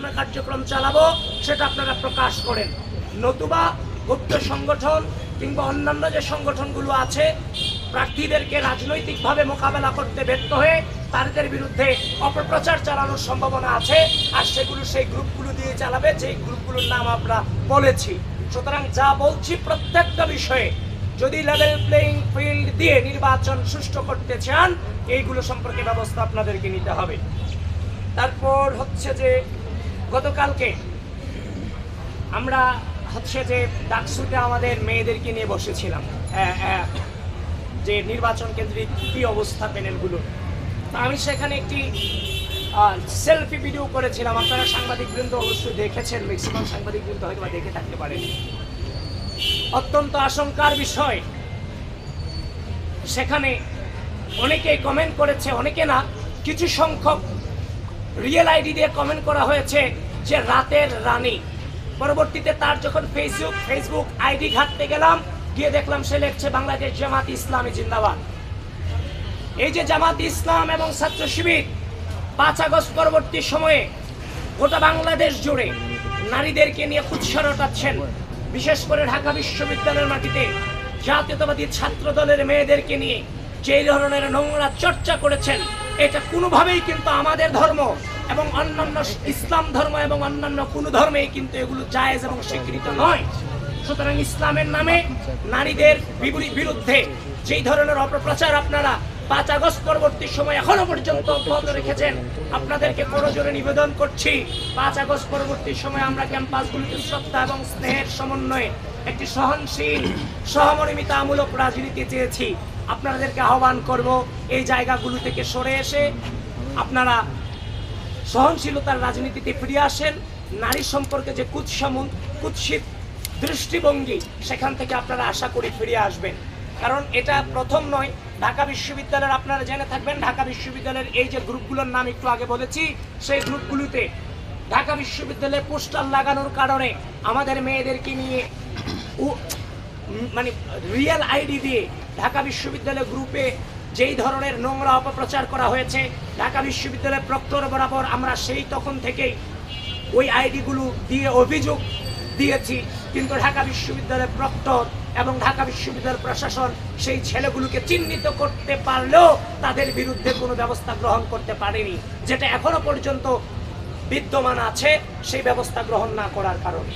অন্যান্য কার্যক্রম চালাবো, সেটা আপনারা প্রকাশ করেন। নতুবা গুপ্ত সংগঠন কিংবা অন্যান্য যে সংগঠনগুলো আছে, প্রার্থীদেরকে রাজনৈতিকভাবে মোকাবেলা করতে ব্যর্থ হয়ে তাদের বিরুদ্ধে অপপ্রচার চালানোর সম্ভাবনা আছে, আর সেগুলো সেই গ্রুপগুলো দিয়ে চালাবে যে গ্রুপগুলোর নাম আমরা বলেছি। সুতরাং যা বলছি প্রত্যেকটা বিষয়ে, যদি লেভেল প্লেইং ফিল্ড দিয়ে নির্বাচন সুষ্ঠু করতে চান, এইগুলো সম্পর্কে ব্যবস্থা আপনাদেরকে নিতে হবে। তারপর হচ্ছে যে গতকালকে আমরা হচ্ছে যে ডাকসুতে আমাদের মেয়েদেরকে নিয়ে বসেছিলাম। যে নির্বাচন কেন্দ্রিক কী অবস্থা প্যানেলগুলো। আমি সেখানে একটি সেলফি ভিডিও করেছিলাম। আপনারা সাংবাদিকবৃন্দ অবশ্যই দেখেছেন ম্যাক্সিমাম সাংবাদিকবৃন্দ হয়তো বা দেখে থাকতে পারেন। অত্যন্ত আশঙ্কার বিষয়। সেখানে অনেকে কমেন্ট করেছে, অনেকে না, কিছু সংখ্যক রিয়েল আইডি দিয়ে কমেন্ট করা হয়েছে যে রাতের রানী। পরবর্তীতে তার যখন ফেসবুক ফেসবুক আইডি ঘাটতে গেলাম, গিয়ে দেখলাম সে লিখছে বাংলাদেশ জামাত ইসলামী জিন্দাবাদ। এই যে জামাত ইসলাম এবং ছাত্র শিবির, পাঁচ আগস্ট পরবর্তী সময়ে গোটা বাংলাদেশ জুড়ে নারীদেরকে নিয়ে কুৎসর ওঠাচ্ছেন বিশেষ করে ঢাকা বিশ্ববিদ্যালয়ের মাটিতে জাতীয়তাবাদী ছাত্র দলের মেয়েদেরকে নিয়ে যে ধরনের নোংরা চর্চা করেছেন এটা কোনোভাবেই কিন্তু আমাদের ধর্ম এবং অন্যান্য ইসলাম ধর্ম এবং অন্যান্য কোনো ধর্মেই কিন্তু এগুলো জায়েজ এবং স্বীকৃত নয়। সুতরাং ইসলামের নামে নারীদের বিরুদ্ধে যেই ধরনের অপপ্রচার আপনারা পাঁচ আগস্ট পরবর্তী সময় এখনও পর্যন্ত অব্যাহত রেখেছেন, আপনাদেরকে করজোরে নিবেদন করছি। পাঁচ আগস্ট পরবর্তী সময় আমরা ক্যাম্পাসগুলিতে শ্রদ্ধা এবং স্নেহের সমন্বয়ে একটি সহনশীল, সহমর্মিতামূলক রাজনীতি চেয়েছি। আপনাদেরকে আহ্বান করব, এই জায়গাগুলো থেকে সরে এসে আপনারা সহনশীলতার রাজনীতিতে ফিরে আসেন। নারী সম্পর্কে যে কুৎসামুন কুৎসিত দৃষ্টিভঙ্গি, সেখান থেকে আপনারা আশা করি ফিরে আসবেন। কারণ এটা প্রথম নয়, ঢাকা বিশ্ববিদ্যালয়ের আপনারা জেনে থাকবেন, ঢাকা বিশ্ববিদ্যালয়ের এই যে গ্রুপগুলোর নাম একটু আগে বলেছি, সেই গ্রুপগুলোতে ঢাকা বিশ্ববিদ্যালয়ে পোস্টার লাগানোর কারণে আমাদের মেয়েদেরকে নিয়ে মানে রিয়েল আইডি দিয়ে ঢাকা বিশ্ববিদ্যালয় গ্রুপে যেই ধরনের নোংরা অপপ্রচার করা হয়েছে, ঢাকা বিশ্ববিদ্যালয় প্রক্টর বরাবর আমরা সেই তখন থেকেই ওই আইডিগুলো দিয়ে অভিযোগ দিয়েছি। কিন্তু ঢাকা বিশ্ববিদ্যালয়ের প্রক্টর এবং ঢাকা বিশ্ববিদ্যালয় প্রশাসন সেই ছেলেগুলোকে চিহ্নিত করতে পারলেও তাদের বিরুদ্ধে কোনো ব্যবস্থা গ্রহণ করতে পারেনি, যেটা এখনও পর্যন্ত বিদ্যমান আছে, সেই ব্যবস্থা গ্রহণ না করার কারণে।